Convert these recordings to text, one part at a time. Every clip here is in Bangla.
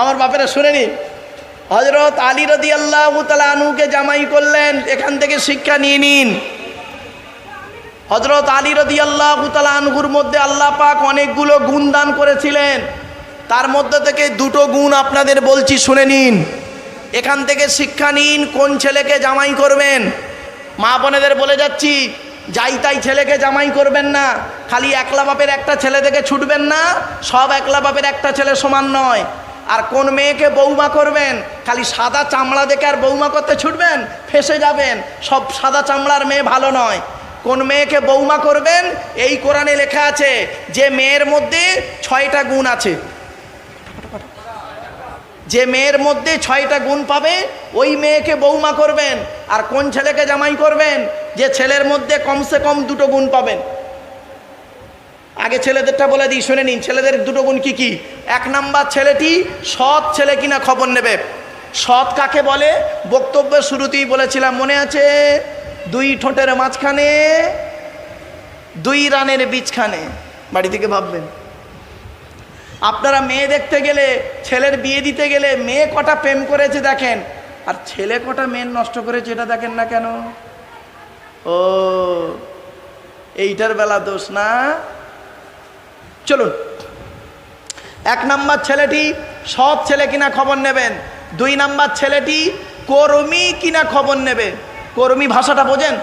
আমার বাপেরা শুনে নিন। হজরত আলী রদি আল্লাহ আনুকে জামাই করলেন, এখান থেকে শিক্ষা নিয়ে নিন। হজরত আলী রদি আল্লাহ আনহুর মধ্যে আল্লাহ পাক অনেকগুলো গুণ দান করেছিলেন। তার মধ্যে থেকে দুটো গুণ আপনাদের বলছি, শুনে নিন। এখান থেকে শিক্ষা নিন, কোন ছেলেকে জামাই করবেন। মা বোনেদের বলে যাচ্ছি, যাই তাই ছেলেকে জামাই করবেন না, খালি একলা বাপের একটা ছেলে থেকে ছুটবেন না, সব একলা বাপের একটা ছেলে সমান নয়। আর কোন মেয়েকে বৌমা করবেন, খালি সাদা চামড়া দেখে আর বৌমা করতে ছুটবেন, ফেসে যাবেন, সব সাদা চামড়ার মেয়ে ভালো নয়। কোন মেয়েকে বৌমা করবেন, এই কোরআনে লেখা আছে, যে মেয়ের মধ্যে ছয়টা গুণ আছে। যে মেয়ের মধ্যে ছয়টা গুণ পাবে, ওই মেয়েকে বৌমা করবেন, আর কোন ছেলেকে জামাই করবেন, যে ছেলের মধ্যে কমসে কম দুটো গুণ পাবেন। আগে ছেলেদেরটা বলে দিই, শুনে নিন, ছেলেদের দুটো গুণ কি কি? এক নাম্বার ছেলেটি সৎ ছেলে কিনা খবর নেবে। সৎ কাকে বলে? বক্তব্যের শুরুতেই বলেছিলাম, মনে আছে? দুই ঠোঁটের মাঝখানে, দুই রানের বীজখানে। বাড়ি থেকে ভাববেন। আপনারা মেয়ে দেখতে গেলে, ছেলের বিয়ে দিতে গেলে মেয়ে কটা প্রেম করেছে দেখেন। আর ছেলে কটা মেয়ে নষ্ট করেছে এটা দেখেন না কেন? ও, এইটার বেলা দোষ না? চলুন। এক নাম্বার ছেলেটি সৎ ছেলে কিনা খবর নেবেন। দুই নাম্বার ছেলেটি কর্মী কিনা খবর নেবে। কর্মী ভাষাটা বোঝেন?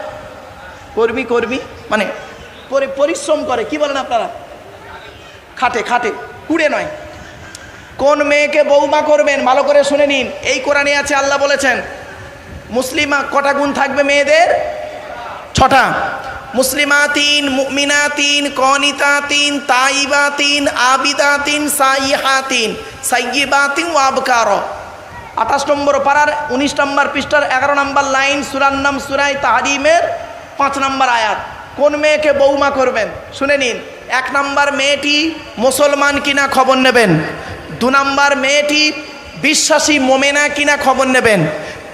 কর্মী কর্মী মানে পরি- পরিশ্রম করে, কি বলেন আপনারা? খাটে খাটে, কুড়ে নয়। কোন মেয়েকে বৌমা করবেন? ভালো করে শুনে নিন। এই কোরআনে আছে, আল্লাহ বলেছেন, মুসলিমা কটা গুণ থাকবে মেয়েদের? ছটা। মুসলিমা তিন মুমিনা তিন কনিতা তিন তাইবা তিন আবিদা তিন সাইহা তিন সাইয়িবা তিন ওয়াবকার আঠাশ নম্বর পাড়ার, উনিশ নম্বর পৃষ্ঠার, এগারো নম্বর লাইন, সুরার নাম সুরাই তাহারিমের পাঁচ নম্বর আয়াত। কোন মেয়েকে বৌমা করবেন? শুনে নিন। এক নম্বর মেয়েটি মুসলমান কিনা খবর নেবেন? দু নম্বর মেয়েটি বিশ্বাসী মোমেনা কিনা খবর নেবেন?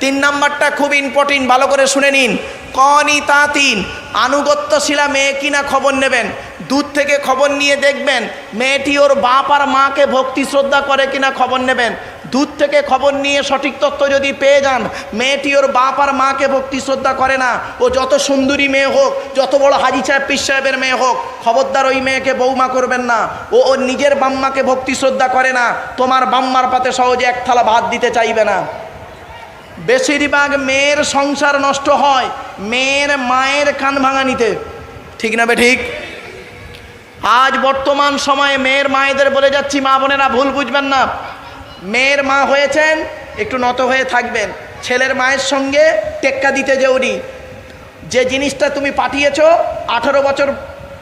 তিন নাম্বারটা খুব ইম্পর্টেন্ট ভালো করে শুনে নিন। কনি তা তিন আনুগত্যশীলা মেয়ে কিনা খবর নেবেন? দূর থেকে খবর নিয়ে দেখবেন, মেয়েটি ওর বাপ আর মাকে ভক্তি শ্রদ্ধা করে কিনা খবর নেবেন? দূর থেকে খবর নিয়ে সঠিক তথ্য যদি পেয়ে যান, মেয়েটি ওর বাপ আর মাকে ভক্তি শ্রদ্ধা করে না। ও যত সুন্দরী মেয়ে হোক, যত বড় হাজি সাহেব, পীর সাহেবের মেয়ে হোক, খবরদার ওই মেয়েকে বৌমা করবেন না। ও ওর নিজের বাম্মাকে ভক্তি শ্রদ্ধা করে না। তোমার বাম্মার পাতে সহজে এক থালা ভাত দিতে চাইবে না। বেশিরভাগ মেয়ের সংসার নষ্ট হয়, মেয়ের মায়ের কান ভাঙানিতে ঠিক না বে ঠিক? আজ বর্তমান সময়ে মেয়ের মায়েদের বলে যাচ্ছি, মা বোনেরা ভুল বুঝবেন না। মেয়ের মা হয়েছেন, একটু নত হয়ে থাকবেন। ছেলের মায়ের সঙ্গে টেক্কা দিতে যেওনি যে জিনিসটা তুমি পাঠিয়েছো, আঠারো বছর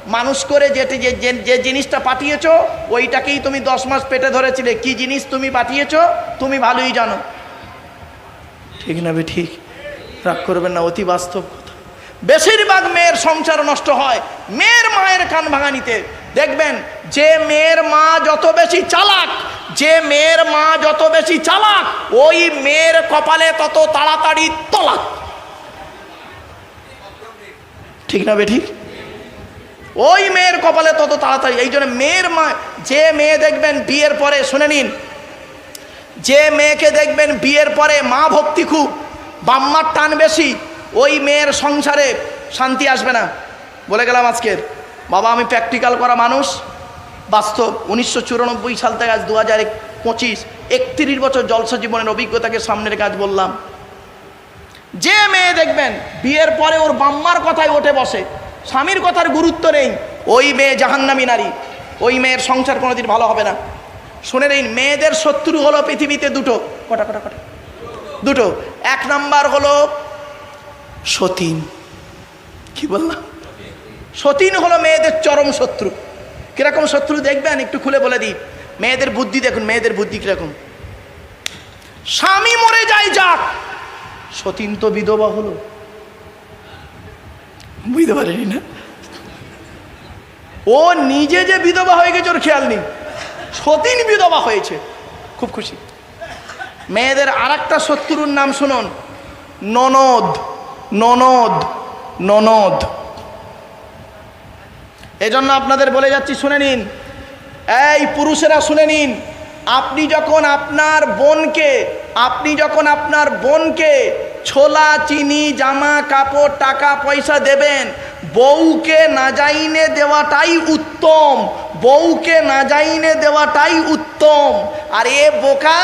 মানুষ করে যেটি যে- যে জিনিসটা পাঠিয়েছো, ওইটাকেই তুমি দশ মাস পেটে ধরেছিলে। কি জিনিস তুমি পাঠিয়েছো, তুমি ভালোই জানো। ঠিক না বে ঠিক? রাগ করবেন না, অতি বাস্তব কথা। বেশিরভাগ মেয়ের সংসার নষ্ট হয় মেয়ের মায়ের কান ভাঙানিতে। দেখবেন, যে মেয়ের মা যত বেশি চালাক, যে মেয়ের মা যত বেশি চালাক, ওই মেয়ের কপালে তত তাড়াতাড়ি তলাক। ঠিক না বে ঠিক? ওই মেয়ের কপালে তত তাড়াতাড়ি। এই জন্য মেয়ের মা, যে মেয়ে দেখবেন বিয়ের পরে, শুনে নিন যে মেয়েকে দেখবেন বিয়ের পরে মা ভক্তি খুব বাম্মার টান বেশি, ওই মেয়ের সংসারে শান্তি আসবে না। বলে গেলাম আজকের, বাবা আমি প্র্যাকটিক্যাল করা মানুষ। বাস্তব, উনিশশো চুরানব্বই সাল থেকে আজ দু হাজার পঁচিশ, একত্রিশ বছর জলসা জীবনের অভিজ্ঞতাকে সামনের কাজ বললাম, যে মেয়ে দেখবেন বিয়ের পরে ওর বাম্মার কথায় ওঠে বসে, স্বামীর কথার গুরুত্ব নেই, ওই মেয়ে জাহান্নামী নারী, ওই মেয়ের সংসার কোনোদিন ভালো হবে না। শুনে নিন মেয়েদের শত্রু হলো পৃথিবীতে দুটো। কটা কটা কটা? দুটো। এক নাম্বার হলো সতীন। কি বললাম সতীন হলো মেয়েদের চরম শত্রু। কীরকম শত্রু দেখবেন? একটু খুলে বলে দিই। মেয়েদের বুদ্ধি দেখুন, মেয়েদের বুদ্ধি কীরকম? স্বামী মরে যায় যাক। সতীন তো বিধবা হলো। বুঝতে পারেনি না। ও নিজে যে বিধবা হয়ে গেছে, ওর খেয়াল নেই। সতীন বিধবা হয়েছে। খুব খুশি। মেয়েদের আর একটা শত্রুর নাম শুনুন। ননদ ননদ ননদ। এজন্য আপনাদের বলে যাচ্ছি, শুনে নিন। এই পুরুষেরা, শুনে নিন। আপনি যখন আপনার বোনকে, আপনি যখন আপনার বোনকে ছোলা, চিনি, জামা, কাপড়, টাকা, পয়সা দেবেন বউকে না যাইনে দেওয়াটাই উত্তম, বউকে না যাইনে দেওয়াটাই উত্তম। আর এ বোকা,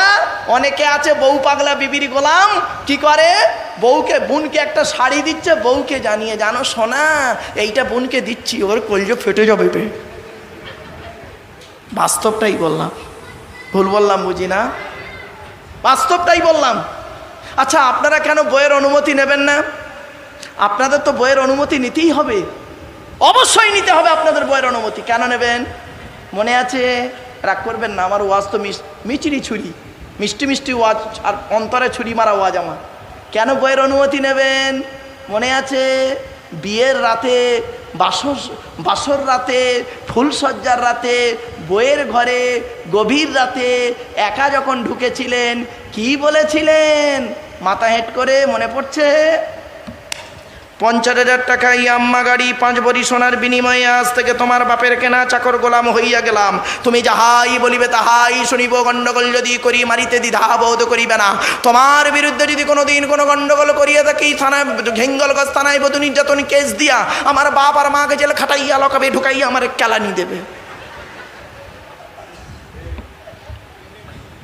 অনেকে আছে বউ পাগলা বিবির গোলাম, কি করে? বউকে, বোনকে একটা শাড়ি দিচ্ছে, বউকে জানিয়ে, জানো সোনা, এইটা বোনকে দিচ্ছি, ওর কলজো ফেটে যাবে। বাস্তবটাই বললাম। ভুল বললাম, বুঝি না? বাস্তবটাই বললাম। আচ্ছা আপনারা কেন বইয়ের অনুমতি নেবেন না? আপনাদের তো বইয়ের অনুমতি নিতেই হবে। অবশ্যই নিতে হবে আপনাদের বইয়ের অনুমতি। কেন নেবেন? মনে আছে? রাগ করবেন না, আমার ওয়াজ তো মিচিরি ছুরি। মিষ্টি মিষ্টি ওয়াজ আর অন্তরে ছুরি মারা ওয়াজ আমার। কেন বইয়ের অনুমতি নেবেন? মনে আছে? বিয়ের রাতে, বাসর বাসর রাতে ফুলসজ্জার রাতে, বইয়ের ঘরে, গভীর রাতে একা যখন ঢুকেছিলেন, কি বলেছিলেন? মাথা হেঁট করে মনে পড়ছে? পঞ্চাশ হাজার টাকা ইয়াম্মা গাড়ি, পাঁচ বড়ি সোনার বিনিময়ে আজ থেকে তোমার বাপের কেনা চাকর গোলাম হইয়া গেলাম। তুমি যাহাই বলিবে তাহাই শুনিব, গণ্ডগোল যদি করি মারিতে দ্বিধা বোধ করিবে না। তোমার বিরুদ্ধে যদি কোনো দিন কোনো গণ্ডগোল করিয়া থাকি, থানায়, ঘেঙ্গলগঞ্জ থানায় বধূ নির্যাতন কেস দিয়া আমার বাপ আর মাকে জেলে খাটাইয়া লকাবে ঢুকাইয়া আমার কেলানি দেবে।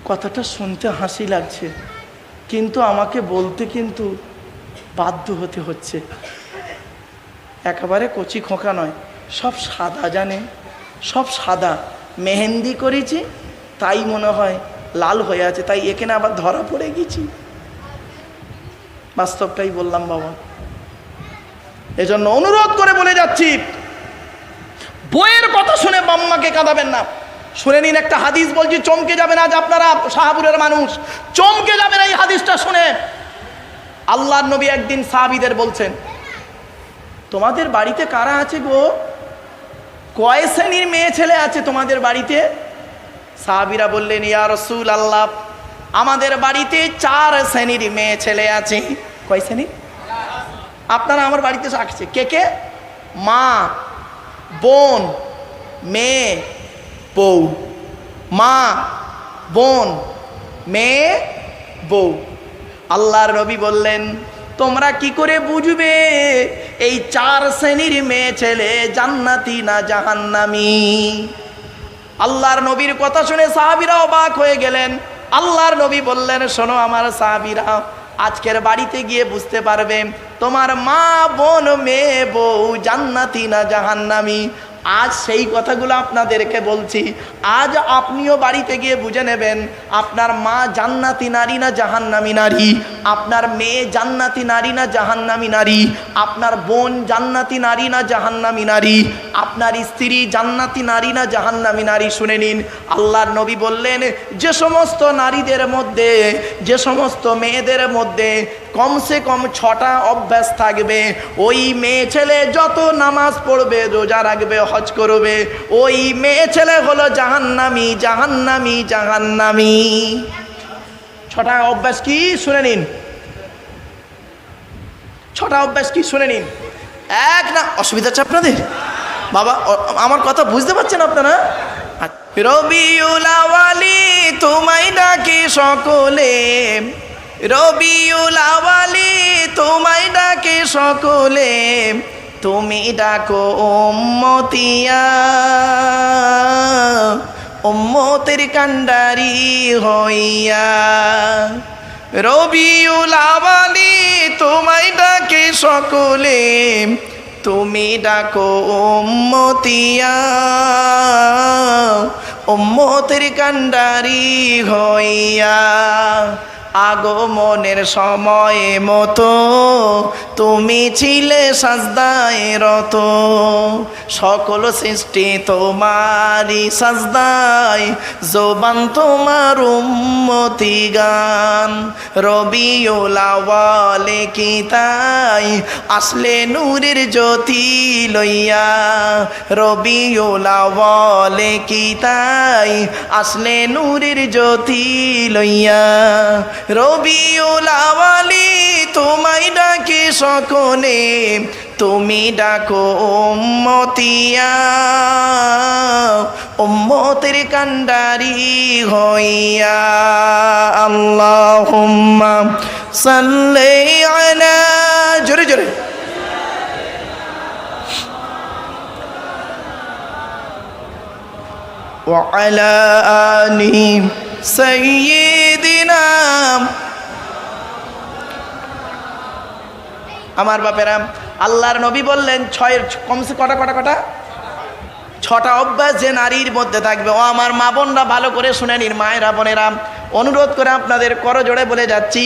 কথাটা শুনতে হাসি লাগছে, কিন্তু আমাকে বলতে কিন্তু বাধ্য হতে হচ্ছে। একেবারে কচি খোঁকা নয়, সব সাদা জানে, সব সাদা। মেহেন্দি করেছি, তাই মনে হয় লাল হয়ে আছে, তাই এখানে আবার ধরা পড়ে গেছি। বাস্তবটাই বললাম, বাবা। এজন্য অনুরোধ করে বলে যাচ্ছি, বইয়ের কথা শুনে বাম্মাকে কাঁদাবেন না। শুনে নিন একটা হাদিস বলছি, চমকে যাবেন আজ আপনারা শাহাপুরের মানুষ। চমকে যাবেন এই হাদিসটা শুনে। আল্লাহর নবী একদিন সাহাবিদের বলছেন, তোমাদের বাড়িতে কারা আছে গো? কয় শ্রেণির মেয়ে ছেলে আছে তোমাদের বাড়িতে? সাহাবিরা বললেন, ইয়া রসুল আল্লাহ আমাদের বাড়িতে চার শ্রেণির মেয়ে ছেলে আছে। কয় শ্রেণি আপনারা আমার বাড়িতে আসছে। কে কে? মা, বোন, মেয়ে, বউ। মা, বোন, মেয়ে, বউ। আল্লাহর নবী বললেন, তোমরা কি করে বুঝবে? এই চার শ্রেণির মেয়ে ছেলে জান্নাতি না জাহান্নামি? আল্লাহর নবীর কথা শুনে সাহাবিরা অবাক হয়ে গেলেন। আল্লাহর নবী বললেন, শোনো আমার সাহাবিরা, আজকের বাড়িতে গিয়ে বুঝতে পারবে, তোমার মা, বোন, মেয়ে, বউ জান্নাতি না জাহান্নামি। আজ সেই কথাগুলো আপনাদেরকে বলছি। আজ আপনিও বাড়িতে গিয়ে বুঝে নেবেন, আপনার মা জান্নাতি নারী না জাহান্নামি নারী? আপনার মেয়ে জান্নাতি নারী না জাহান্নামি নারী? আপনার বোন জান্নাতি নারী না জাহান্নামি নারী? আপনার স্ত্রী জান্নাতি নারী না জাহান্নামি নারী? শুনে নিন। আল্লাহর নবী বললেন, যে সমস্ত নারীদের মধ্যে, যে সমস্ত মেয়েদের মধ্যে কমসে কম ছটা অভ্যাস থাকবে। ওই মেয়ে ছেলে যত নামাজ পড়বে, রোজা রাখবে, হজ করবে, ওই মেয়ে ছেলে হলো জাহান্নামি জাহান্নামি জাহান্নামি। ছটা অভ্যাস কি? শুনে নিন। ছটা অভ্যাস কি? শুনে নিন। এক না, অসুবিধা আছে আপনাদের? বাবা আমার কথা বুঝতে পারছেন আপনারা? রবিউল তোমায় ডাকে সকলে। রবিউল আওয়ালি, তোমায় ডাকে সকলে, তুমি ডাকো উম্মতিয়া। উম্মতের কান্ডারি হইয়া। রবিউল আওয়ালি, তোমায় ডাকে সকলে, তুমি ডাকো উম্মতিয়া। উম্মতের কান্ডারি হইয়া। আগমনের সময় মতো তুমি ছিলে সাজদায় রত। সকল সৃষ্টি তোমারই সাজদায়, জোবান তোমার উম্মতি গান। রবিউলাওয়ালে কি তাই? আসলে নূরের জ্যোতি লইয়া। রবিউলাওয়ালে কি তাই? আসলে নূরের জ্যোতি লইয়া। রবিউল আওয়ালি তোমায় ডাকি সকলে তুমি ডাকো উম্মতিয়া উম্মতের কান্ডারি হইয়া আল্লাহুম্মা সাল্লি আলা জোরে জোরে وعلى آل আমার বাপেরা আল্লাহর নবী বললেন, ছয়ের কমসে কটা কটা কটা? ছটা অভ্যাস যে নারীর মধ্যে থাকবে। ও আমার মা বোনরা ভালো করে শুনে নির মায়েরা বোনেরা অনুরোধ করে আপনাদের করজোড়ে বলে যাচ্ছি,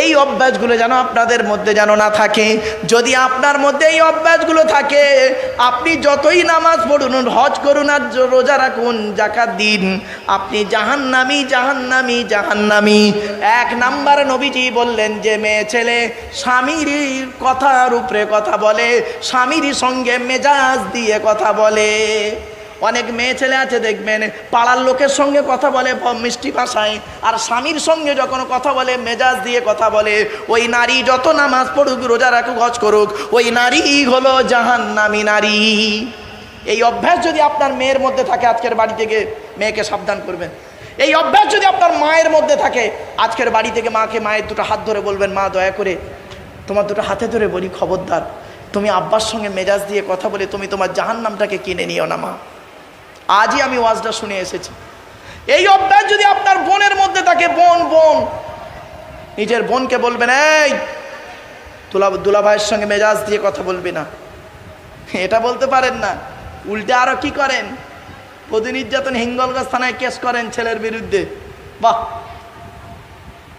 এই অভ্যাসগুলো যেন আপনাদের মধ্যে যেন না থাকে। যদি আপনার মধ্যে এই অভ্যাসগুলো থাকে, আপনি যতই নামাজ পড়ুন, হজ করুন আর রোজা রাখুন, জাকাত দিন, আপনি জাহান্নামি জাহান্নামি জাহান্নামি। এক নাম্বার নবীজি বললেন যে, মেয়ে ছেলে, স্বামীর কথার উপরে কথা বলে, স্বামীর সঙ্গে মেজাজ দিয়ে কথা বলে। অনেক মেয়ে ছেলে আছে, দেখবেন, পাড়ার লোকের সঙ্গে কথা বলে মিষ্টি ভাষায় আর স্বামীর সঙ্গে যখন কথা বলে, মেজাজ দিয়ে কথা বলে, ওই নারী যত নামাজ পড়ুক, রোজা রাখুক, হজ করুক, ওই নারী হলো জাহান্নামী নারী। এই অভ্যাস যদি আপনার মেয়ের মধ্যে থাকে, আজকের বাড়ি থেকে মেয়েকে সাবধান করবেন। এই অভ্যাস যদি আপনার মায়ের মধ্যে থাকে, আজকের বাড়ি থেকে মাকে, মায়ের দুটো হাত ধরে বলবেন, মা, দয়া করে তোমার দুটো হাতে ধরে বলি, খবরদার। তুমি আব্বার সঙ্গে মেজাজ দিয়ে কথা বলে, তুমি তোমার জাহান্নামটাকে কিনে নিও না, মা। আজই আমি ওয়াজটা শুনে এসেছি। এই অভ্যাস যদি আপনার বোনের মধ্যে থাকে, বোন বোন, নিজের বোনকে বলবেন, এই তুলা দুলা ভাইয়ের সঙ্গে মেজাজ দিয়ে কথা বলবি না। এটা বলতে পারেন না। উল্টে আরও কি করেন? প্রতি নির্যাতন হিঙ্গলগঞ্জ থানায় কেস করেন ছেলের বিরুদ্ধে। বাহ!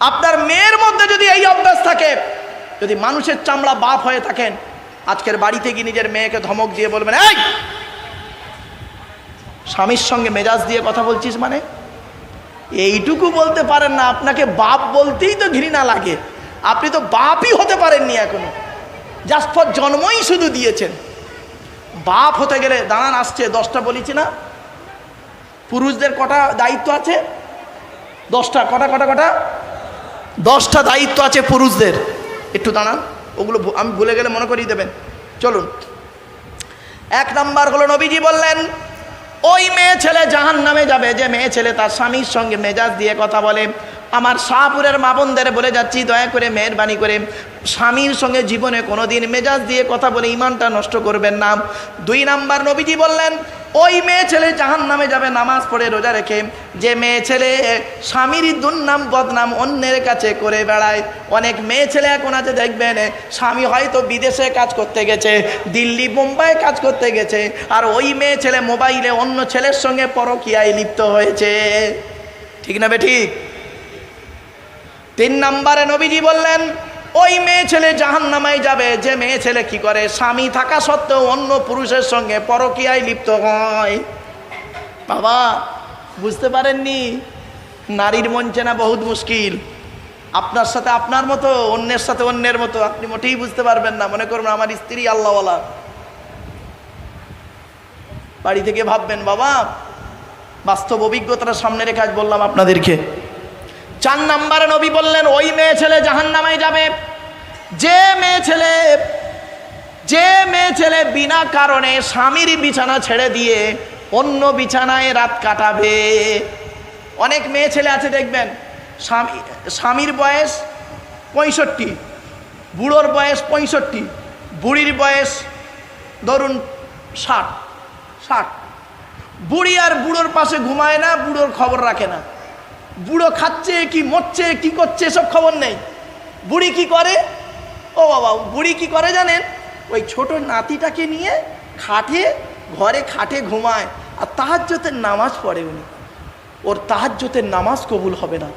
আপনার মেয়ের মধ্যে যদি এই অভ্যাস থাকে, যদি মানুষের চামড়া বাপ হয়ে থাকেন, আজকের বাড়িতে গিয়ে নিজের মেয়েকে ধমক দিয়ে বলবেন, এই স্বামীর সঙ্গে মেজাজ দিয়ে কথা বলছিস মানে? এইটুকু বলতে পারেন না, আপনাকে বাপ বলতেই তো ঘৃণা লাগে। আপনি তো বাপই হতে পারেননি এখনও। জাস্পর জন্মই শুধু দিয়েছেন। বাপ হতে গেলে দাঁড়ান, আসছে, দশটা বলেছি না? পুরুষদের কটা দায়িত্ব আছে? দশটা, কটা কটা কটা? দশটা দায়িত্ব আছে পুরুষদের। একটু দাঁড়ান, ওগুলো আমি ভুলে গেলে মনে করিয়ে দেবেন। চলুন। এক নাম্বার হলো নবীজি বললেন ওই মেয়ে ছেলে জাহান নামে যাবে। যে মেয়ে ছেলে তার স্বামীর সঙ্গে মেজাজ দিয়ে কথা বলে আমার শাহপুরের মা বোনদের বলে যাচ্ছি, দয়া করে মেহরবানি করে স্বামীর সঙ্গে জীবনে কোনো দিন মেজাজ দিয়ে কথা বলে ইমানটা নষ্ট করবেন না। দুই নাম্বার নবীজি বললেন, ওই মেয়ে ছেলে জাহান নামে যাবে, নামাজ পড়ে রোজা রেখে। যে মেয়ে ছেলে স্বামীর দুর্নাম, বদনাম অন্যের কাছে করে বেড়ায়। অনেক মেয়ে ছেলে এখন আছে, দেখবেন, স্বামী হয়তো বিদেশে কাজ করতে গেছে, দিল্লি মুম্বাই কাজ করতে গেছে, আর ওই মেয়ে ছেলে মোবাইলে অন্য ছেলের সঙ্গে পরকিয়ায় লিপ্ত হয়েছে। ঠিক না বে ঠিক? তিন নম্বরে নবীজি বললেন, ওই মেয়ে ছেলে জাহান নামায় যাবে। যে মেয়ে ছেলে কি করে? স্বামী থাকা সত্ত্বেও অন্য পুরুষের সঙ্গে পরকীয়ায় লিপ্ত হয়। বাবা, বুঝতে পারেননি? নারীর মন চেনা বহুত মুশকিল। আপনার সাথে আপনার মতো, অন্যের সাথে অন্যের মতো, আপনি মোটেই বুঝতে পারবেন না। মনে করুন, আমার স্ত্রী আল্লাহওয়ালা। বাড়ি থেকে ভাববেন, বাবা, বাস্তব অভিজ্ঞতাটা সামনে রেখে আজ বললাম আপনাদেরকে। চার নাম্বারে নবী বললেন, ওই মেয়ে ছেলে জাহান নামায় যাবে। যে মেয়ে ছেলে, যে মেয়ে ছেলে বিনা কারণে স্বামীর বিছানা ছেড়ে দিয়ে অন্য বিছানায় রাত কাটাবে। অনেক মেয়ে ছেলে আছে, দেখবেন, স্বামী, স্বামীর বয়স পঁয়ষট্টি, বুড়োর বয়স পঁয়ষট্টি, বুড়ির বয়স ধরুন ষাট ষাট। বুড়ি আর বুড়োর পাশে ঘুমায় না, বুড়োর খবর রাখে না। বুড়ো খাচ্ছে, কি মরছে, কি করছে, সব খবর নেই। বুড়ি কি করে? ও বাবা, বুড়ি কি করে জানেন? ওই ছোট নাতিটাকে নিয়ে খাটে, ঘরে খাটে ঘুমায়, আর তাহাজ্যতের নামাজ পড়ে উনি। ওর তাহাজ্যতের নামাজ কবুল হবে না।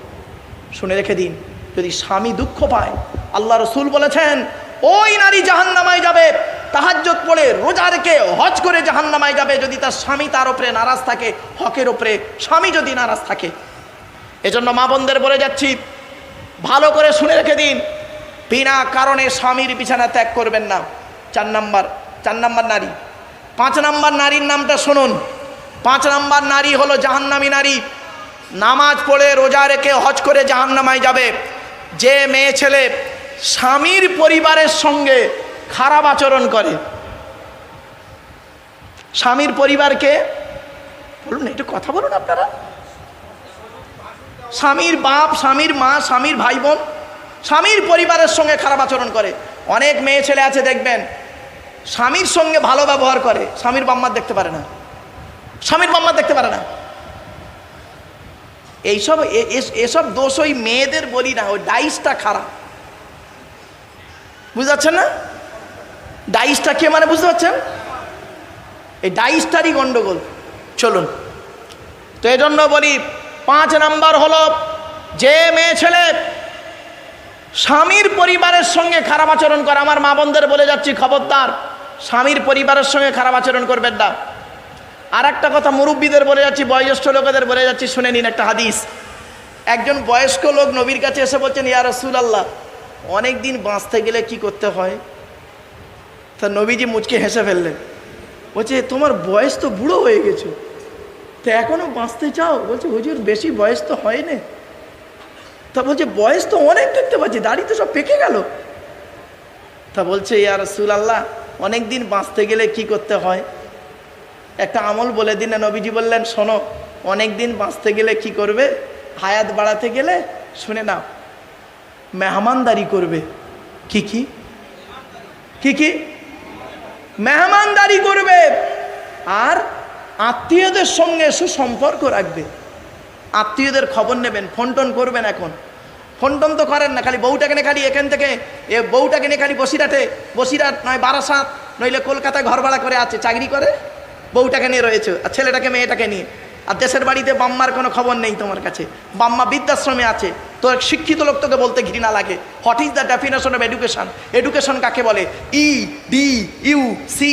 শুনে রেখে দিন, যদি স্বামী দুঃখ পায়, আল্লাহ রসুল বলেছেন, ওই নারী জাহান জাহান্নামায় যাবে তাহাজ্জত পড়ে রোজা রেখে হজ করে জাহান জাহান্নামায় যাবে, যদি তার স্বামী তার ওপরে নারাজ থাকে, হকের ওপরে স্বামী যদি নারাজ থাকে। এজন্য মা বোনদের বলে যাচ্ছি, ভালো করে শুনে রেখে দিন। বিনা কারণে স্বামীর বিছানা ত্যাগ করবেন না। চার নাম্বার চার নাম্বার নারী। পাঁচ নাম্বার নারীর নামটা শুনুন। পাঁচ নাম্বার নারী হলো জাহান্নামী নারী। নামাজ পড়ে রোজা রেখে হজ করে জাহান্নামায় যাবে। যে মেয়ে ছেলে স্বামীর পরিবারের সঙ্গে খারাপ আচরণ করে। স্বামীর পরিবারকে বলুন, একটু কথা বলুন আপনারা। স্বামীর বাপ, স্বামীর মা, স্বামীর ভাই বোন, স্বামীর পরিবারের সঙ্গে খারাপ আচরণ করে। অনেক মেয়ে ছেলে আছে, দেখবেন, স্বামীর সঙ্গে ভালো ব্যবহার করে, স্বামীর বাম্মার দেখতে পারে না। স্বামীর বাম্মার দেখতে পারে না। এইসব এসব দোষ ওই মেয়েদের বলি না, ওই ডাইসটা খারাপ। বুঝতে পারছেন না? ডাইসটা কে মানে বুঝতে পারছেন? এই ডাইসটারই গন্ডগোল। চলুন। তো এই জন্য বলি পাঁচ নাম্বার হলো, যে মেয়ে ছেলে স্বামীর পরিবারের সঙ্গে খারাপ আচরণ করে, আমার মা বোনদের বলে যাচ্ছি, খবরদার, স্বামীর পরিবারের সঙ্গে খারাপ আচরণ করবেন না। আর একটা কথা, মুরব্বীদের বলে যাচ্ছি, বয়োজ্যেষ্ঠ লোকেদের বলে যাচ্ছি, শুনে নিন একটা হাদিস। একজন বয়স্ক লোক নবীর কাছে এসে বলছেন, ইয়া রসুল আল্লাহ অনেক দিন বাঁচতে গেলে কি করতে হয়? তা নবীজি মুচকে হেসে ফেললেন। বলছে, তোমার বয়স তো বুড়ো হয়ে গেছে। তো এখনও বাঁচতে চাও? বলছে, হুজুর, বেশি বয়স তো হয় হয়নি। তা বলছে, বয়স তো অনেক দেখতে পাচ্ছি, দাড়ি তো সব পেকে গেল। তা বলছে, ইয়া রসুল আল্লাহ অনেক দিন বাঁচতে গেলে কি করতে হয়? একটা আমল বলে দিন না, নবীজি বললেন, শোনো অনেক দিন বাঁচতে গেলে কি করবে? হায়াত বাড়াতে গেলে, শুনে নাও, মেহমানদারি করবে। কি কি? কি কি? মেহমানদারি করবে। আর আত্মীয়দের সঙ্গে সুসম্পর্ক রাখবে। আত্মীয়দের খবর নেবেন ফোন টোন করবেন এখন। ফোন টোন তো করেন না, খালি বউটাকে নিয়ে খালি এখান থেকে, এ বউটাকে নিয়ে খালি বসিরাটে বসিরাট নয় বারাসাত, নইলে কলকাতায় ঘর ভাড়া করে আছে, চাকরি করে? বউটাকে নিয়ে রয়েছে, আর ছেলেটাকে, মেয়েটাকে নিয়ে। আর দেশের বাড়িতে বাম্মার কোনো খবর নেই তোমার কাছে। বাম্মা বৃদ্ধাশ্রমে আছে তো এক শিক্ষিত লোক তোকে বলতে ঘৃণা লাগে। What is the definition of education education কাকে বলে? E D U C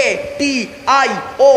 A T I O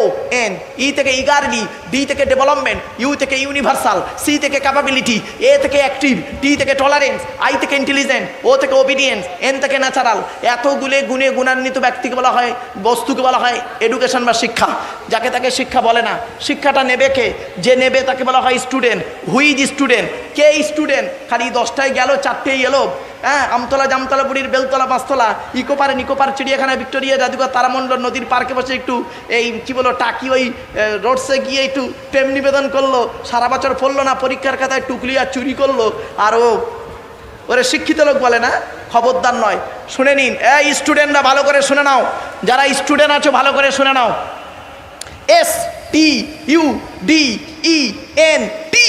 N ই থেকে ইগারলি ডি থেকে ডেভেলপমেন্ট ইউ থেকে ইউনিভার্সাল সি থেকে ক্যাপাবিলিটি এ থেকে অ্যাক্টিভ টি থেকে টলারেন্স আই থেকে ইন্টেলিজেন্ট ও থেকে ওবিডিয়েন্স এন থেকে ন্যাচারাল এতগুলো গুণে গুণান্বিত ব্যক্তিকে বলা হয়, বস্তুকে বলা হয় এডুকেশন বা শিক্ষা। যাকে তাকে শিক্ষা বলে না। শিক্ষাটা নেবে কে? যে নেবে তাকে বলা হয় স্টুডেন্ট হুইজ স্টুডেন্ট কে স্টুডেন্ট খালি দশটায় গেল চারটেই এলো। হ্যাঁ আমতলা জামতলা বুড়ির বেলতলা পাঁচতলা ইকো পারে নিকো পার চিড়িয়াখানা ভিক্টোরিয়া জাদুঘর, তারামণ্ডল নদীর পার্কে বসে একটু এই, কি বলো টাকি ওই রোডসে গিয়ে একটু প্রেম নিবেদন করল। সারা বছর পড়ল না, পরীক্ষার খাতায় টুকলি আর চুরি করল। আর ও, ওরে শিক্ষিত লোক বলে না, খবরদার নয়। শুনে নিন, এই স্টুডেন্টরা ভালো করে শুনে নাও। যারা স্টুডেন্ট আছো, ভালো করে শুনে নাও। S T U D E N T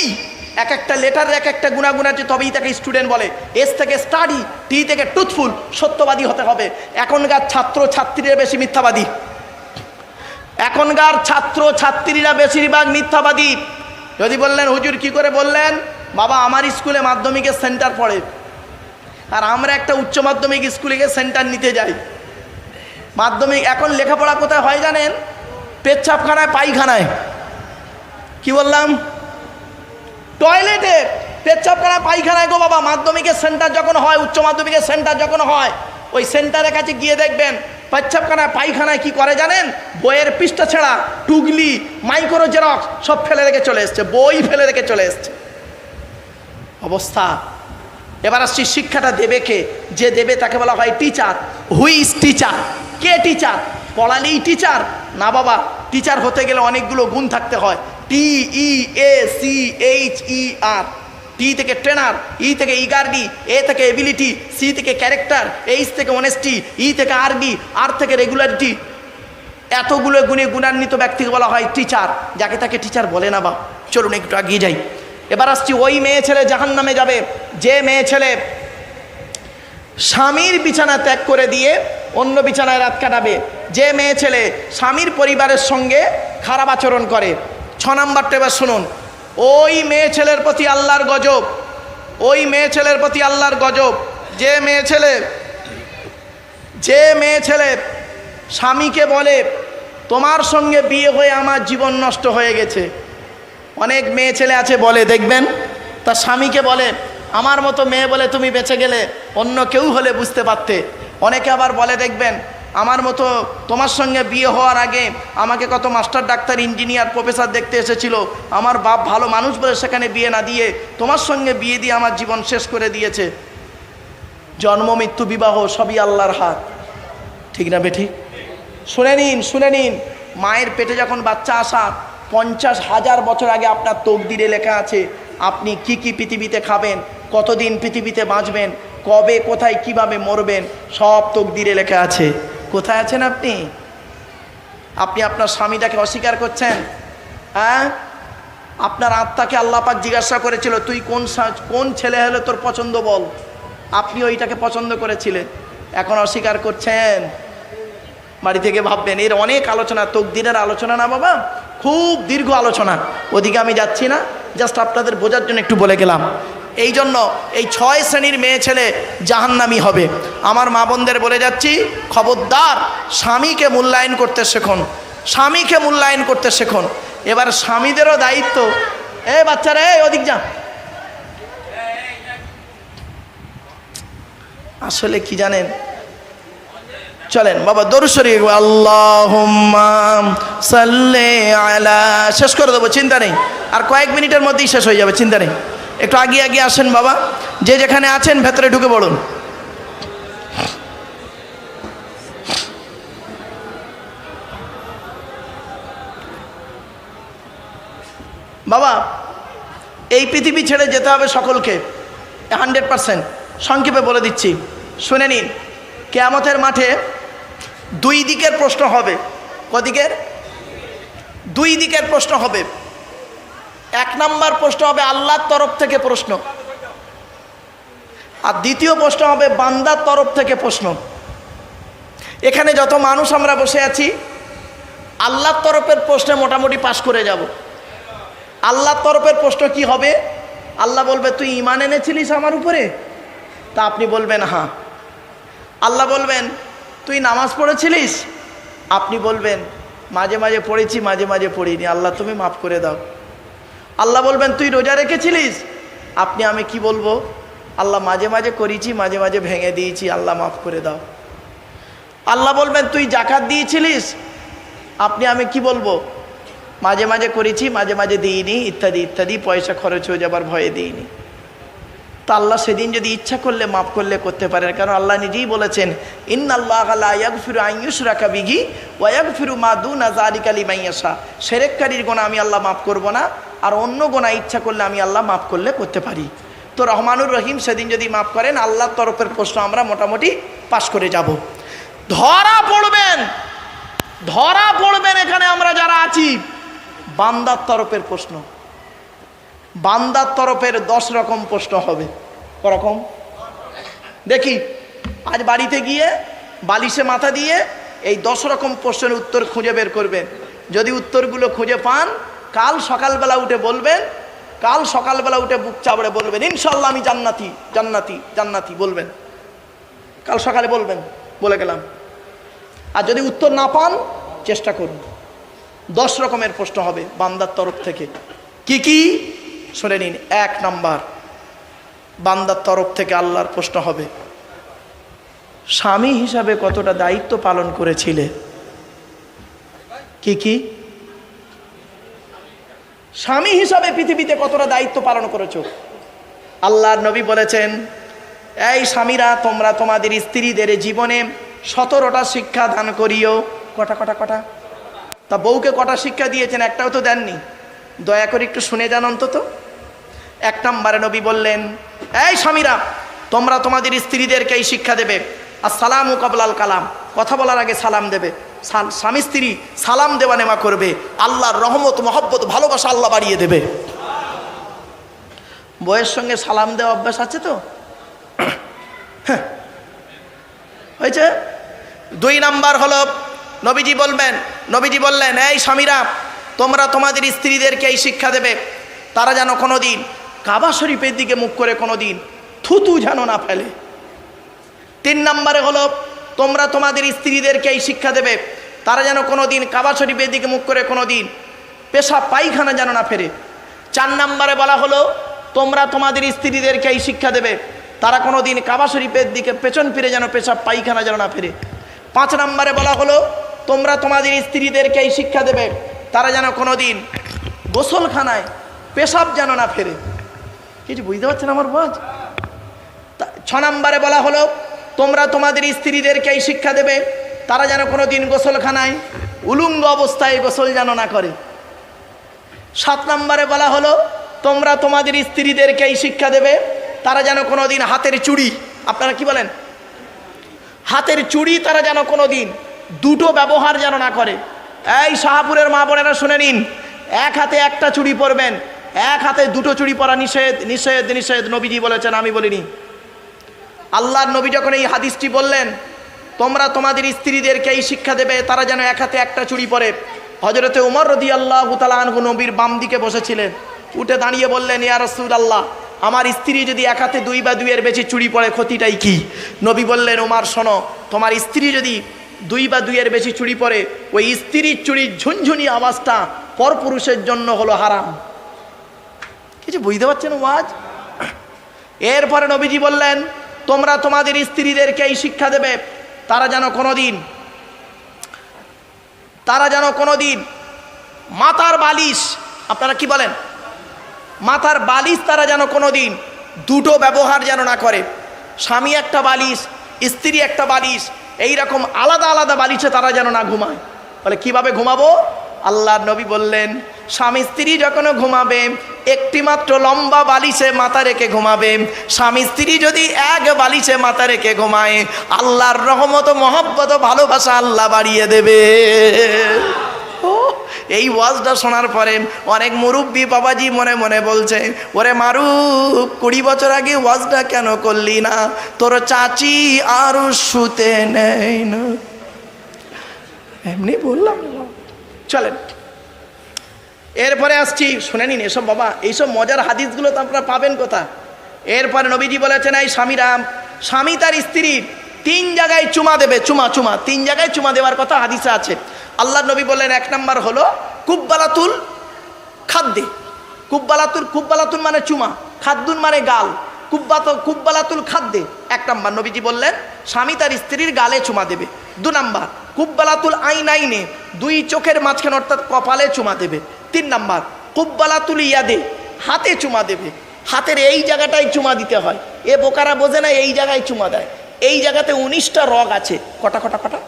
এক একটা লেটার এক একটা গুণাগুণ আছে তবেই তাকে স্টুডেন্ট বলে। এস থেকে স্টাডি টি থেকে ট্রুথফুল সত্যবাদী হতে হবে। এখনকার ছাত্র ছাত্রীরা বেশি মিথ্যাবাদী। এখনকার ছাত্র ছাত্রীরা বেশিরভাগ মিথ্যাবাদী। যদি বললেন, হুজুর, কি করে বললেন? বাবা, আমার স্কুলে মাধ্যমিকের সেন্টার পড়ে। আর আমরা একটা উচ্চ মাধ্যমিক স্কুলে গিয়ে সেন্টার নিতে যাই। মাধ্যমিক, এখন লেখাপড়া কোথায় হয় জানেন? পেচ্ছাপখানায়, পায়খানায়। কি বললাম? টয়লেটে পেচ্ছাপখানায় পায়খানায় গো বাবা মাধ্যমিকের সেন্টার যখন হয়, উচ্চ মাধ্যমিকের সেন্টার যখন হয়, ওই সেন্টারের কাছে গিয়ে দেখবেন পেচ্ছাপখানায় পায়খানায় কি করে জানেন? বইয়ের পৃষ্ঠা ছেঁড়া, টুগলি মাইক্রো জেরক্স সব ফেলে রেখে চলে এসছে, বই ফেলে রেখে চলে এসছে। অবস্থা। এবার আসছি, শিক্ষাটা দেবে কে? যে দেবে তাকে বলা হয় টিচার হুইজ টিচার কে টিচার পড়ালেই টিচার না বাবা টিচার হতে গেলে অনেকগুলো গুণ থাকতে হয়। টি ই এ সি এইচ ই আর টি থেকে ট্রেনার ই থেকে ইগারডি এ থেকে এবিলিটি সি থেকে ক্যারেক্টার এইচ থেকে অনেস্টি ই থেকে আরডি আর থেকে রেগুলারিটি এতগুলো গুণে গুণান্বিত ব্যক্তিকে বলা হয় টিচার যাকে তাকে টিচার বলে না বা। চলুন একটু এগিয়ে যাই। এবার আসছি, ওই মেয়ে ছেলে জাহান নামে যাবে। যে মেয়ে ছেলে স্বামীর বিছানা ত্যাগ করে দিয়ে অন্য বিছানায় রাত কাটাবে। যে মেয়ে ছেলে স্বামীর পরিবারের সঙ্গে খারাপ আচরণ করে ছ নাম্বারটা এবার শুনুন। ওই মেয়ে ছেলের প্রতি আল্লাহর গজব, ওই মেয়ে ছেলের প্রতি আল্লাহর গজব। যে মেয়ে ছেলে, যে মেয়ে ছেলে স্বামীকে বলে, তোমার সঙ্গে বিয়ে হয়ে আমার জীবন নষ্ট হয়ে গেছে। অনেক মেয়ে ছেলে আছে, বলে, দেখবেন? তার স্বামীকে বলে, আমার মতো মেয়ে বলে তুমি বেঁচে গেলে অন্য কেউ হলে বুঝতে পারতে। অনেকে আবার বলে, দেখবেন? আমার মতো তোমার সঙ্গে বিয়ে হওয়ার আগে আমাকে কত মাস্টার, ডাক্তার, ইঞ্জিনিয়ার, প্রফেসর দেখতে এসেছিল। আমার বাপ ভালো মানুষ বলে সেখানে বিয়ে না দিয়ে তোমার সঙ্গে বিয়ে দিয়ে আমার জীবন শেষ করে দিয়েছে। জন্ম, মৃত্যু, বিবাহ সবই আল্লাহর হাত। ঠিক না বেঠিক শুনে নিন শুনে নিন। মায়ের পেটে যখন বাচ্চা আসা, পঞ্চাশ হাজার বছর আগে আপনার তকদিরে লেখা আছে, আপনি কি কি পৃথিবীতে খাবেন, কতদিন পৃথিবীতে বাঁচবেন, কবে, কোথায়, কীভাবে মরবেন, সব তকদিরে লেখা আছে। কোথায় আছেন আপনি? আপনি আপনার স্বামীটাকে অস্বীকার করছেন? হ্যাঁ? আপনার আত্মাকে আল্লাপাক জিজ্ঞাসা করেছিল, তুই কোন কোন ছেলে হলে তোর পছন্দ বল? আপনি ওইটাকে পছন্দ করেছিলেন। এখন অস্বীকার করছেন। বাড়ি থেকে ভাববেন, এর অনেক আলোচনা তকদিনের আলোচনা না বাবা? খুব দীর্ঘ আলোচনা। ওদিকে আমি যাচ্ছি না। জাস্ট আপনাদের বোঝার জন্য একটু বলে গেলাম। এই জন্য এই ছয় শ্রেণির মেয়ে ছেলে জাহান্নামি হবে। আমার মা বোনদের বলে যাচ্ছি, খবরদার, স্বামীকে মূল্যায়ন করতে শেখুন। স্বামীকে মূল্যায়ন করতে শেখুন। এবার স্বামীদেরও দায়িত্ব। এ বাচ্চারা এই ওদিক যা। আসলে কি জানেন? চলেন, বাবা দরু দরুসরি আল্লাহ শেষ করে দেবো, চিন্তা নেই। আর কয়েক মিনিটের মধ্যেই শেষ হয়ে যাবে, চিন্তা নেই। একটু আগে আগে আসেন বাবা। যে যেখানে আছেন, ভেতরে ঢুকে পড়ুন। বাবা, এই পৃথিবী ছেড়ে যেতে হবে সকলকে। Hundred percent. সংক্ষেপে বলে দিচ্ছি। শুনে নিন, কেয়ামতের মাঠে দুই দিকের প্রশ্ন হবে। কদিকের? দুই দিকের প্রশ্ন হবে। এক নাম্বার প্রশ্ন হবে আল্লাহর তরফ থেকে প্রশ্ন। আর দ্বিতীয় প্রশ্ন হবে বান্দার তরফ থেকে প্রশ্ন। এখানে যত মানুষ আমরা বসে আছি, আল্লাহর তরফের প্রশ্নে মোটামুটি পাশ করে যাব। আল্লাহর তরফের প্রশ্ন কি হবে? আল্লাহ বলবে, তুই ইমান এনেছিলিস আমার উপরে? তা আপনি বলবেন হ্যাঁ আল্লাহ বলবেন, তুই নামাজ পড়েছিলিস? আপনি বলবেন, মাঝে মাঝে পড়েছি, মাঝে মাঝে পড়িনি। আল্লাহ, তুমি মাফ করে দাও। আল্লাহ বলবেন, তুই রোজা রেখেছিলিস? আপনি, আমি কি বলব? আল্লাহ, মাঝে মাঝে করেছি, মাঝে মাঝে ভেঙে দিয়েছি, আল্লাহ মাফ করে দাও। আল্লাহ বলবেন, তুই জাকাত দিয়েছিলিস? আপনি, আমি কি বলব? মাঝে মাঝে করেছি, মাঝে মাঝে দিইনি, ইত্যাদি ইত্যাদি, পয়সা খরচ হয়ে যাবার ভয়ে দিইনি। তা আল্লাহ সেদিন যদি ইচ্ছা করলে মাফ করলে করতে পারেন। কারণ আল্লাহ নিজেই বলেছেন ইন আল্লাহ আয়াক ফিরু আইয়ুস রাখা বিঘি ওয়াক ফিরু মা দু না জারিক আলী মাইয়াসা গোনা আমি আল্লাহ মাফ করব না, আর অন্য গোনা ইচ্ছা করলে আমি আল্লাহ মাফ করলে করতে পারি। তো রহমানুর রহিম সেদিন যদি মাফ করেন, আল্লাহর তরফের প্রশ্ন আমরা মোটামুটি পাশ করে যাব। ধরা পড়বেন ধরা পড়বেন এখানে আমরা যারা আছি, বান্দার তরফের প্রশ্ন। বান্দার তরফের দশ রকম প্রশ্ন হবে। করকম? দেখি, আজ বাড়িতে গিয়ে বালিশে মাথা দিয়ে এই দশ রকম প্রশ্নের উত্তর খুঁজে বের করবেন। যদি উত্তরগুলো খুঁজে পান, কাল সকালবেলা উঠে বলবেন, কাল সকালবেলা উঠে বুক চাপড়ে বলবেন ইনশাল্লাহ আমি জান্নাতি জান্নাতি জান্নাতি বলবেন। কাল সকালে বলবেন, বলে গেলাম। আর যদি উত্তর না পান, চেষ্টা করুন। দশ রকমের প্রশ্ন হবে বান্দার তরফ থেকে। কি কি? শুনে নিন, এক নাম্বার বান্দার তরফ থেকে আল্লাহর প্রশ্ন হবে, স্বামী হিসাবে কতটা দায়িত্ব পালন করেছিলে? কি কি? স্বামী হিসাবে পৃথিবীতে কতটা দায়িত্ব পালন করেছ? আল্লাহর নবী বলেছেন, এই স্বামীরা, তোমরা তোমাদের স্ত্রীদের জীবনে সতেরোটা শিক্ষা দান করিও। কটা কটা কটা? তা বউকে কটা শিক্ষা দিয়েছেন? একটাও তো দেননি। দয়া করে একটু শুনে যান অন্তত। এক নম্বরে নবী বললেন, এই স্বামীরা, তোমরা তোমাদের স্ত্রীদেরকে এই শিক্ষা দেবে। আর সালাম ও কবলাল কালাম। কথা বলার আগে সালাম দেবে। স্বামী স্ত্রী সালাম দেওয়া নেওয়া করবে। আল্লাহর রহমত, মহব্বত, ভালোবাসা আল্লাহ বাড়িয়ে দেবে। বইয়ের সঙ্গে সালাম দেওয়া অভ্যাস আছে তো? হ্যাঁ। হয়েছে? দুই নাম্বার হলো, নবীজি বলবেন, নবীজি বললেন, এই স্বামীরা, তোমরা তোমাদের স্ত্রীদেরকে এই শিক্ষা দেবে। তারা যেন কোনো দিন কাবা শরীফের দিকে মুখ করে কোনো দিন থুতু যেন না ফেলে। তিন নম্বরে হলো, তোমরা তোমাদের স্ত্রীদেরকে এই শিক্ষা দেবে, তারা যেন কোনো দিন কাবা শরীফের দিকে মুখ করে কোনো দিন পেশা পায়খানা যেন না ফেরে। চার নম্বরে বলা হলো, তোমরা তোমাদের স্ত্রীদেরকে এই শিক্ষা দেবে, তারা কোনো দিন কাবা শরীফের দিকে পেছন ফিরে যেন পেশা পায়খানা যেন না ফেরে। পাঁচ নম্বরে বলা হলো, তোমরা তোমাদের স্ত্রীদেরকে এই শিক্ষা দেবে, তারা যেন কোনো দিন গোসলখানায় পেশাব যেন না ফেরে। কিছু বুঝতে পারছেন আমার বাজ তা, ছ নম্বরে বলা হলো, তোমরা তোমাদের স্ত্রীদেরকে এই শিক্ষা দেবে, তারা যেন কোনো দিন গোসলখানায় উলুঙ্গ অবস্থায় গোসল যেন না করে। সাত নম্বরে বলা হলো, তোমরা তোমাদের স্ত্রীদেরকে এই শিক্ষা দেবে, তারা যেন কোনো দিন হাতের চুড়ি, আপনারা কি বলেন? হাতের চুড়ি তারা যেন কোনো দিন দুটো ব্যবহার যেন না করে। এই শাহাপুরের মা বোনেরা শুনে নিন, এক হাতে একটা চুড়ি পরবেন এক হাতে দুটো চুড়ি পরা নিষেধ নিষেধ নিষেধ, নবীজি বলেছেন, আমি বলিনি। আল্লাহর নবী যখন এই হাদিসটি বললেন, তোমরা তোমাদের স্ত্রীদেরকে এই শিক্ষা দেবে, তারা যেন এক হাতে একটা চুড়ি পরে। হজরতে উমর রদি আল্লাহ আনহু নবীর বাম দিকে বসেছিলেন। উঠে দাঁড়িয়ে বললেন, ইয়া রসুল আল্লাহ আমার স্ত্রী যদি এক হাতে দুই বা দুইয়ের বেশি চুড়ি পরে, ক্ষতিটাই কি? নবী বললেন ওমার শোনো, তোমার স্ত্রী যদি দুই বা দুইয়ের বেশি চুড়ি পরে, ওই স্ত্রীর চুড়ির ঝুনঝুনি আওয়াজটা পরপুরুষের জন্য হলো হারাম। কিছু বুঝতে পারছেন ওয়াজ? এরপরে নবীজি বললেন, তোমরা তোমাদের স্ত্রীদেরকে এই শিক্ষা দেবে। তারা যেন কোনোদিন, তারা যেন কোনোদিন মাথার বালিশ, আপনারা কি বলেন? মাথার বালিশ তারা যেন কোনোদিন দুটো ব্যবহার যেন না করে। স্বামী একটা বালিশ, স্ত্রী একটা বালিশ এই রকম আলাদা আলাদা বালিশে তারা যেন না ঘুমায়। বলে, কীভাবে ঘুমাবো? আল্লাহর নবী বললেন, স্বামী স্ত্রী যখন ঘুমাবে, একটি মাত্র লম্বা বালিশে মাথা রেখে ঘুমাবে। স্বামী স্ত্রী যদি এক বালিশে মাথা রেখে ঘুমায়, আল্লাহর রহমত মহব্বত ভালোবাসা আল্লাহ বাড়িয়ে দেবে। এই ওয়াজটা শোনার পরে অনেক মুরব্বী বাবাজি মনে মনে বলছে, ওরে মারুফ, কুড়ি বছর আগে ওয়াজটা কেন করলি না? তোর চাচি আর শুতে নেই না। এমনি বললাম চলেন। এরপরে আসছি, শুনে নিন এসব বাবা, এইসব মজার হাদিসগুলো তো আপনারা পাবেন কোথা এরপরে নবীজি বলেছেন, এই স্বামীরাম স্বামী তার স্ত্রীর তিন জায়গায় চুমা দেবে, চুমা চুমা, তিন জায়গায় চুমা দেওয়ার কথা হাদিসে আছে। আল্লাহ নবী বললেন, এক নম্বর হলো কুব্বালাতুল খাদ্যে। কুব্বালাতুল কুব্বালাতুল মানে চুমা খাদ্দুন মানে গাল। কুব্বাত, কুব্বালাতুল খাদ্যে। এক নম্বর নবীজি বললেন, স্বামী তার স্ত্রীর গালে চুমা দেবে। দু নাম্বার কুব্বালাতুল আইন আইনে দুই চোখের মাঝখানে অর্থাৎ কপালে চুমা দেবে। তিন নাম্বার, কুব্বালাতুল ইয়াদে, হাতে চুমা দেবে। হাতের এই জায়গাটায় চুমা দিতে হয়। এ বোকারা বোঝে না, এই জায়গায় চুমা দেয়। এই জায়গাতে উনিশটা রগ আছে। কটা কটা কটা?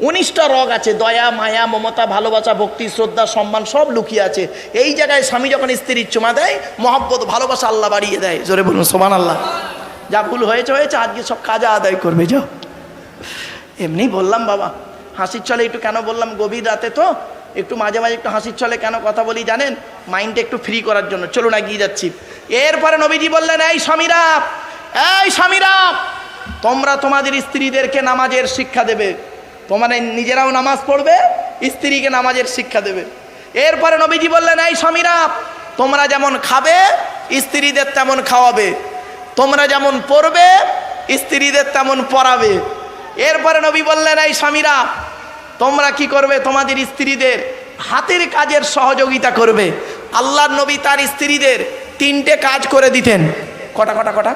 উনিশটা রগ আছে। দয়া, মায়া, মমতা, ভালোবাসা, ভক্তি, শ্রদ্ধা, সম্মান সব লুকিয়ে আছে। এই জায়গায় স্বামী যখন স্ত্রীর চুমা দেয়, মহব্বত, ভালোবাসা আল্লাহ বাড়িয়ে দেয়। জোরে বলুন সোমান আল্লাহ যা ভুল হয়েছে হয়েছে, আজকে সব কাজা আদায় করবে, যাও। এমনি বললাম, বাবা। হাসির চলে একটু কেন বললাম? গভীর রাতে তো। একটু মাঝে মাঝে একটু হাসির চলে কেন কথা বলি জানেন? মাইন্ডটা একটু ফ্রি করার জন্য। চলুন এগিয়ে যাচ্ছি। এরপরে নবীজি বললেন, এই স্বামীরা এই স্বামীরা, তোমরা তোমাদের স্ত্রীদেরকে নামাজের শিক্ষা দেবে। তোমরা নিজেরাও নামাজ পড়বে, স্ত্রীকে নামাজের শিক্ষা দেবে। এরপরে নবীজি বললেন, এই স্বামীরা, তোমরা যেমন খাবে, স্ত্রীদের তেমন খাওয়াবে। তোমরা যেমন পড়বে, স্ত্রীদের তেমন পড়াবে। এরপরে নবী বললেন, এই স্বামীরা, তোমরা কি করবে? তোমাদের স্ত্রীদের হাতের কাজের সহযোগিতা করবে। আল্লাহর নবী তার স্ত্রীদের তিনটে কাজ করে দিতেন। কটা কটা কটা?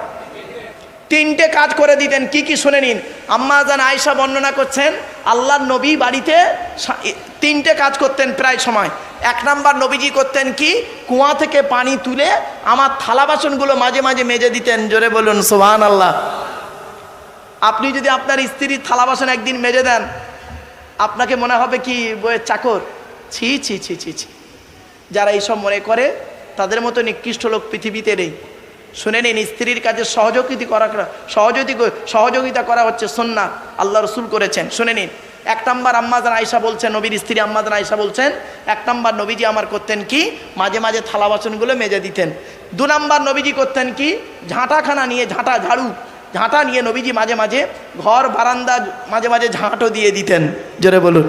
তিনটে কাজ করে দিতেন। কি কি শুনে নিন? আম্মা জান আয়সা বর্ণনা করছেন, আল্লাহর নবী বাড়িতে তিনটে কাজ করতেন প্রায় সময়। এক নাম্বার নবীজি করতেন কি? কুয়া থেকে পানি তুলে আমার থালা বাসনগুলো মাঝে মাঝে মেজে দিতেন। জোরে বলুন সোহান আল্লাহ আপনি যদি আপনার স্ত্রীর থালা বাসন একদিন মেজে দেন, আপনাকে মনে হবে কি বইয়ের চাকর? ছি ছি ছি ছি ছি। যারা এইসব মনে করে, তাদের মতো নিকৃষ্ট লোক পৃথিবীতে নেই। শুনে নিন, স্ত্রীর কাজে সহযোগিতা করা, সহযোগী, সহযোগিতা করা হচ্ছে সন্না আল্লাহ রসুল করেছেন। শুনে নিন, এক নম্বর আম্মাজান আয়সা বলছেন, নবীর স্ত্রী আম্মাজান আয়সা বলছেন, এক নম্বর নবীজি আমার করতেন কি? মাঝে মাঝে থালা বাসনগুলো মেজে দিতেন। দু নম্বর নবীজি করতেন কি? ঝাঁটাখানা নিয়ে ঝাঁটা, ঝাড়ু। ঝাঁটা নিয়ে নবীজি মাঝে মাঝে ঘর, বারান্দা মাঝে মাঝে ঝাঁটও দিয়ে দিতেন। জোরে বলুন।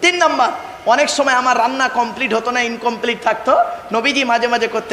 তিন নম্বর, অনেক সময় আমার রান্না কমপ্লিট হতো না ইনকমপ্লিট থাকতো। নবীজি মাঝে মাঝে করতেন।